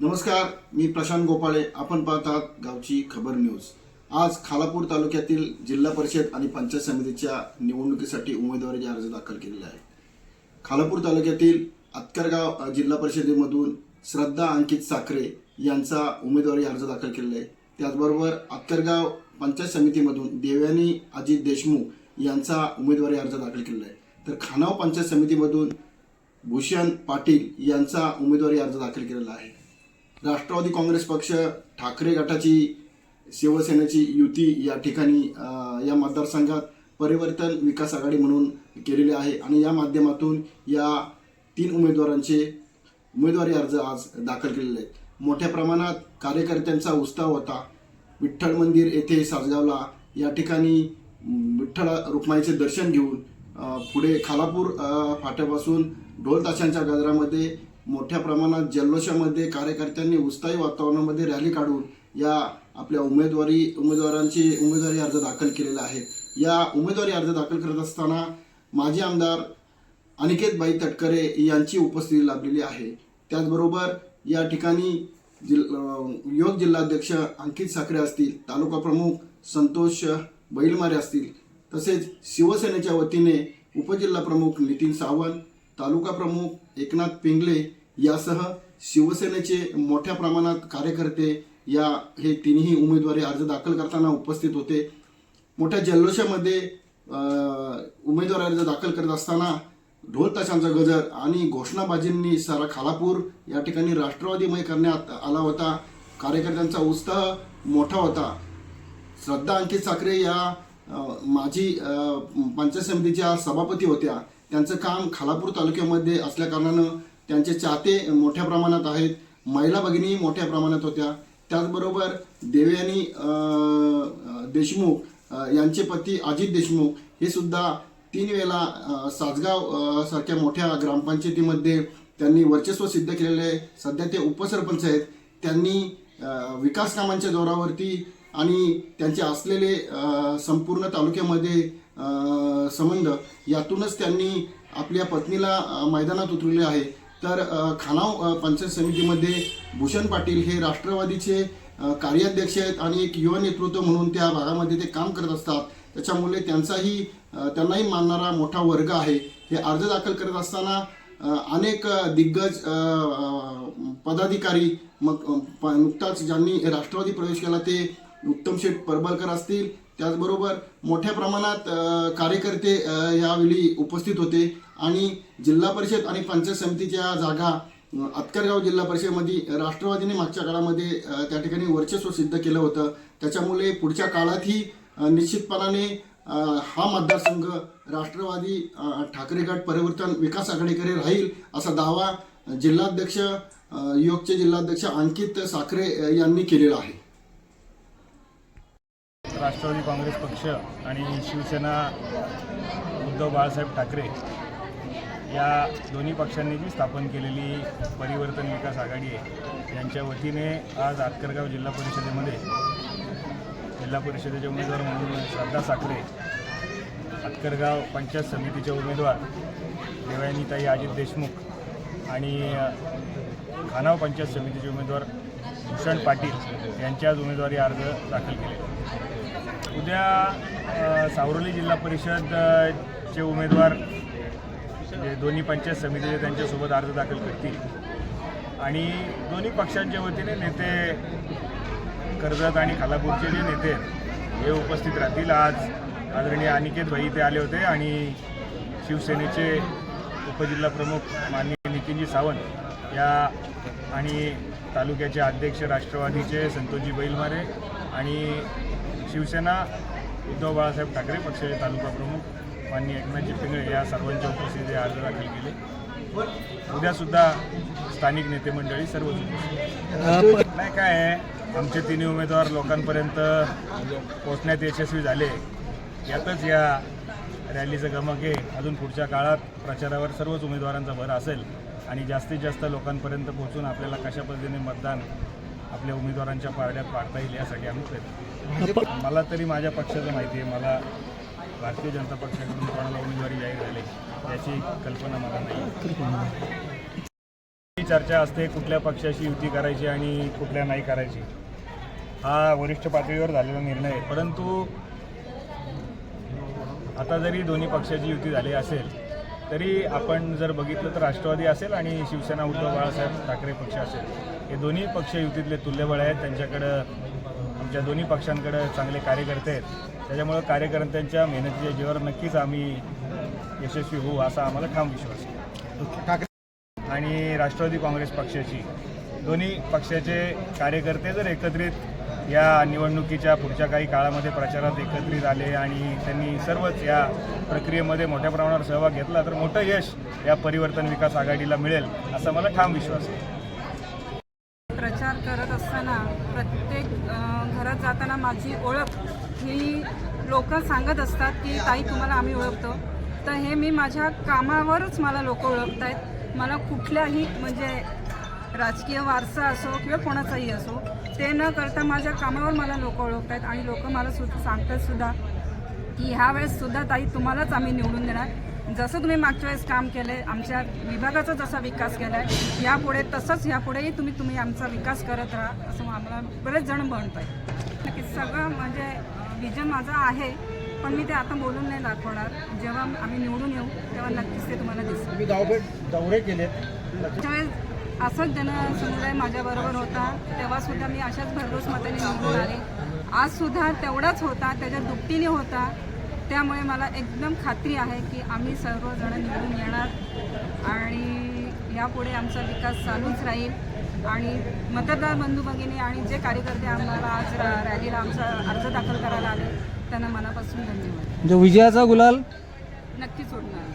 नमस्कार मी प्रशांत गोपाळे. आपण पाहतात गावची खबर न्यूज. आज खालापूर तालुक्यातील जिल्हा परिषद आणि पंचायत समितीच्या निवडणुकीसाठी उमेदवारी अर्ज दाखल केलेले आहेत. खालापूर तालुक्यातील अत्करगाव जिल्हा परिषदेमधून श्रद्धा अंकित साखरे यांचा उमेदवारी अर्ज दाखल केलेला आहे. त्याचबरोबर अत्करगाव पंचायत समितीमधून देवयानी अजित देशमुख यांचा उमेदवारी अर्ज दाखल केलेला आहे. तर खानाव पंचायत समितीमधून भूषण पाटील यांचा उमेदवारी अर्ज दाखल केलेला आहे. राष्ट्रवादी काँग्रेस पक्ष ठाकरे गटाची शिवसेनेची युती या ठिकाणी या मतदारसंघात परिवर्तन विकास आघाडी म्हणून केलेली आहे. आणि या माध्यमातून या तीन उमेदवारांचे उमेदवारी अर्ज आज दाखल केलेले आहेत. मोठ्या प्रमाणात कार्यकर्त्यांचा उत्साह होता. विठ्ठल मंदिर येथे सासगावला या ठिकाणी विठ्ठल रुक्माईचे दर्शन घेऊन पुढे खालापूर फाट्यापासून ढोल ताशांच्या गजरामध्ये मोठ्या प्रमाणात जल्लोषामध्ये कार्यकर्त्यांनी उत्साही वातावरणामध्ये रॅली काढून या आपल्या उमेदवारी उमेदवारांचे उमेदवारी अर्ज दाखल केलेले आहेत या उमेदवारी अर्ज दाखल करत असताना माजी आमदार अनिकेत बाई तटकरे यांची उपस्थिती लाभलेली आहे. त्याचबरोबर या ठिकाणी जिल योग जिल्हाध्यक्ष अंकित साखरे असतील तालुका प्रमुख संतोष बैलमारे असतील तसेच शिवसेनेच्या वतीने उपजिल्हा प्रमुख नितीन सावंत तालुका प्रमुख एकनाथ पिंगले यासह शिवसेनेचे मोठ्या प्रमाणात कार्यकर्ते या हे तिन्ही उमेदवारी अर्ज दाखल करताना उपस्थित होते. मोठ्या जल्लोषामध्ये उमेदवारी अर्ज दाखल करत असताना ढोल ताशांचा गजर आणि घोषणाबाजींनी सारा खालापूर या ठिकाणी राष्ट्रवादीमय करण्यात आला होता. कार्यकर्त्यांचा उत्साह मोठा होता. श्रद्धा अंकित साखरे या माजी पंचायत समितीच्या सभापती होत्या. त्यांचं काम खालापूर तालुक्यामध्ये असल्याकारणानं त्यांचे चाहते मोठ्या प्रमाणात आहेत. महिला भगिनी मोठ्या प्रमाणात होत्या. त्याचबरोबर देवयानी देशमुख यांचे पती अजित देशमुख हे सुद्धा तीन वेळेला साजगाव सासगाव सारख्या मोठ्या ग्रामपंचायतीमध्ये त्यांनी वर्चस्व सिद्ध केलेले आहे. सध्या ते उपसरपंच आहेत. त्यांनी विकास कामांच्या जोरावरती आणि त्यांचे असलेले संपूर्ण तालुक्यामध्ये संबंध यातूनच त्यांनी आपल्या पत्नीला मैदानात उतरले आहे. तर खानाव पंचायत समितीमध्ये भूषण पाटील हे राष्ट्रवादीचे कार्याध्यक्ष आहेत आणि एक युवा नेतृत्व म्हणून त्या भागामध्ये ते काम करत असतात. त्याच्यामुळे त्यांचाही त्यांनाही मानणारा मोठा वर्ग आहे. हे अर्ज दाखल करत असताना अनेक दिग्गज पदाधिकारी मग नुकताच ज्यांनी राष्ट्रवादी प्रवेश केला ते उत्तम शेठ परबलकर असतील त्याचबरोबर मोठ्या प्रमाणात कार्यकर्ते यावेळी उपस्थित होते. आणि जिल्हा परिषद आणि पंचायत समितीच्या जागा अ, अत्करगाव जिल्हा परिषदेमध्ये राष्ट्रवादीने मागच्या काळामध्ये त्या ठिकाणी वर्चस्व सिद्ध केलं होतं. त्याच्यामुळे पुढच्या काळातही निश्चितपणाने हा मतदारसंघ राष्ट्रवादी अ, ठाकरे गट परिवर्तन विकास आघाडीकडे राहील असा दावा जिल्हाध्यक्ष युवकचे जिल्हाध्यक्ष अंकित साखरे यांनी केलेला आहे. राष्ट्रवादी काँग्रेस पक्ष आणि शिवसेना उद्धव बाळासाहेब ठाकरे या दोन्ही पक्षांनी जी स्थापन केलेली परिवर्तन विकास आघाडी आहे यांच्या वतीने आज आतकरगाव जिल्हा परिषदेमध्ये जिल्हा परिषदेचे उमेदवार म्हणून श्रद्धा साखरे आतकरगाव पंचायत समितीचे उमेदवार देवयानीताई अजित देशमुख आणि खानाव पंचायत समितीचे उमेदवार भूषण पाटील यांच्या आज उमेदवारी अर्ज दाखल केले. उद्या सावरोली जिल्हा परिषद चे उमेदवार जे दोन्ही पंचायत समितीचे त्यांच्यासोबत अर्ज दाखल करतील. आणि दोन्ही पक्षांच्या वतीने नेते कर्जत आणि खालापूरचे जे नेते हे उपस्थित राहतील. आज आदरणीय अनिकेत भाई ते आले होते आणि शिवसेनेचे उपजिल्हाप्रमुख माननीय नितीनजी सावंत या आणि तालुक्याचे अध्यक्ष राष्ट्रवादीचे संतोषजी बैलमारे आणि शिवसेना उद्धव बाळासाहेब ठाकरे पक्षाचे तालुका प्रमुख माननीय एकनाथजी पिंगळे या सर्वांच्या उपस्थितीत अर्ज दाखल केले. उद्यासुद्धा स्थानिक नेते मंडळी सर्वच नाही काय आहे आमचे तिन्ही उमेदवार लोकांपर्यंत पोचण्यात यशस्वी झाले. यातच या रॅलीचं गमक आहे. अजून पुढच्या काळात प्रचारावर सर्वच उमेदवारांचा भर असेल. आणि जास्तीत जास्त लोकांपर्यंत पोहोचून आपल्याला कशा पद्धतीने मतदान आपल्या उमेदवारांच्या पारड्यात पाडता येईल यासाठी आम्ही प्रयत्न मला तरी माझ्या पक्षाचं माहिती आहे. मला भारतीय जनता पक्षाकडून कोणाला उमेदवारी जाहीर झाली याची कल्पना मला नाही चर्चा असते कुठल्या पक्षाशी युती करायची आणि कुठल्या नाही करायची. हा वरिष्ठ पातळीवर झालेला निर्णय आहे. परंतु आता जरी दोन्ही पक्षाची युती झाली असेल तरी आपण जर बघितलं तर राष्ट्रवादी असेल आणि शिवसेना उद्धव बाळासाहेब ठाकरे पक्ष असेल. हे दोन्ही पक्ष युतीतले तुल्यबळ आहेत. त्यांच्याकडं आमच्या दोन्ही पक्षांकडं चांगले कार्यकर्ते आहेत. त्याच्यामुळं कार्यकर्त्यांच्या मेहनतीच्या जीवावर नक्कीच आम्ही यशस्वी होऊ असा आम्हाला ठाम विश्वास आहे. ठाकरे आणि राष्ट्रवादी काँग्रेस पक्षाची. दोन्ही पक्षाचे कार्यकर्ते जर एकत्रित या निवडणुकीच्या पुढच्या काही काळामध्ये प्रचारात एकत्रित आले आणि त्यांनी सर्वच या प्रक्रियेमध्ये मोठ्या प्रमाणावर सहभाग घेतला तर मोठं यश या परिवर्तन विकास आघाडीला मिळेल असा मला ठाम विश्वास आहे. प्रचार करत असताना प्रत्येक घरात जाताना माझी ओळख ही लोक सांगत असतात की ताई तुम्हाला आम्ही ओळखतो. तर हे मी माझ्या कामावरच मला लोक ओळखत आहेत मला कुठल्याही म्हणजे राजकीय वारसा असो किंवा कोणाचाही असो ते न करता माझ्या कामावर मला लोक ओळखत आहेत आणि लोक मला सुद्धा सांगतात सुद्धा की ह्या वेळेस सुद्धा ताई तुम्हालाच आम्ही निवडून देणार. जसं तुम्ही मागच्या वेळेस काम केलंय आमच्या विभागाचा जसा विकास केलाय यापुढे तसंच यापुढेही तुम्ही तुम्ही आमचा विकास करत राहा असं आम्हाला बरेच जण म्हणत आहे नक्कीच सगळं म्हणजे विजन माझं आहे पण मी ते आता बोलून नाही दाखवणार. जेव्हा आम्ही निवडून येऊ तेव्हा नक्कीच ते तुम्हाला गावभेट दौरे त्यावेळेस असंच जनसमुदाय माझ्याबरोबर होता. तेव्हा सुद्धा मी अशाच भरघोस मताने निवडून आले. आज सुद्धा तेवढाच होता त्याच्या दुपटीने होता. त्यामुळे मला एकदम खात्री आहे की आम्ही सर्वजण निवडून येणार आणि यापुढे आमचा विकास चालूच राहील. आणि मतदार बंधू भगिनी आणि जे कार्यकर्ते आम्हाला आज रॅलीला आमचा अर्ज दाखल करायला आले त्यांना मनापासून धन्यवाद. जो विजयाचा गुलाल? नक्कीच उडणार.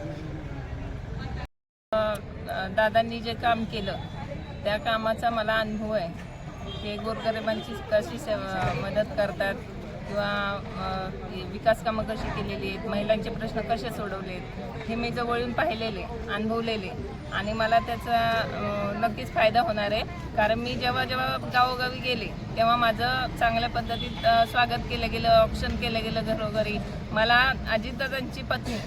दादांनी जे काम केलं त्या कामाचा मला अनुभव आहे. ते गोरगरिबांची कशी सेवा मदत करतात किंवा विकास कामं कशी केलेली आहेत महिलांचे प्रश्न कसे सोडवले आहेत हे मी जवळून पाहिलेले अनुभवलेले. आणि मला त्याचा नक्कीच फायदा होणार आहे. कारण मी जेव्हा जेव्हा गावोगावी गेले तेव्हा माझं चांगल्या पद्धतीत स्वागत केलं गेलं ऑप्शन केलं गेलं घरोघरी. मला अजितदादांची पत्नी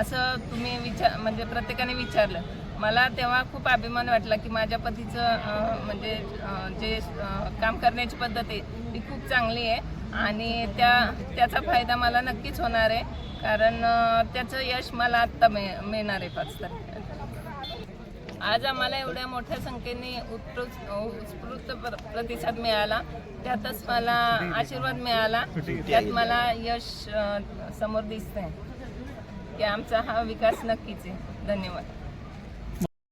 असं तुम्ही विचार म्हणजे प्रत्येकाने विचारलं मला तेव्हा खूप अभिमान वाटला की माझ्या पतीचं म्हणजे जे काम करण्याची पद्धत आहे ती खूप चांगली आहे. आणि त्या त्याचा फायदा मला नक्कीच होणार आहे. कारण त्याचं यश मला आत्ता मिळ मिळणार आहे पाच तारखेला. आज आम्हाला एवढ्या मोठ्या संख्येने उत्कृष्ट उत्स्फूर्त प्र- प्रतिसाद मिळाला. त्यातच मला आशीर्वाद मिळाला. त्यात मला यश समोर समोर दिसतंय. की आमचा हा विकास नक्कीच आहे. धन्यवाद.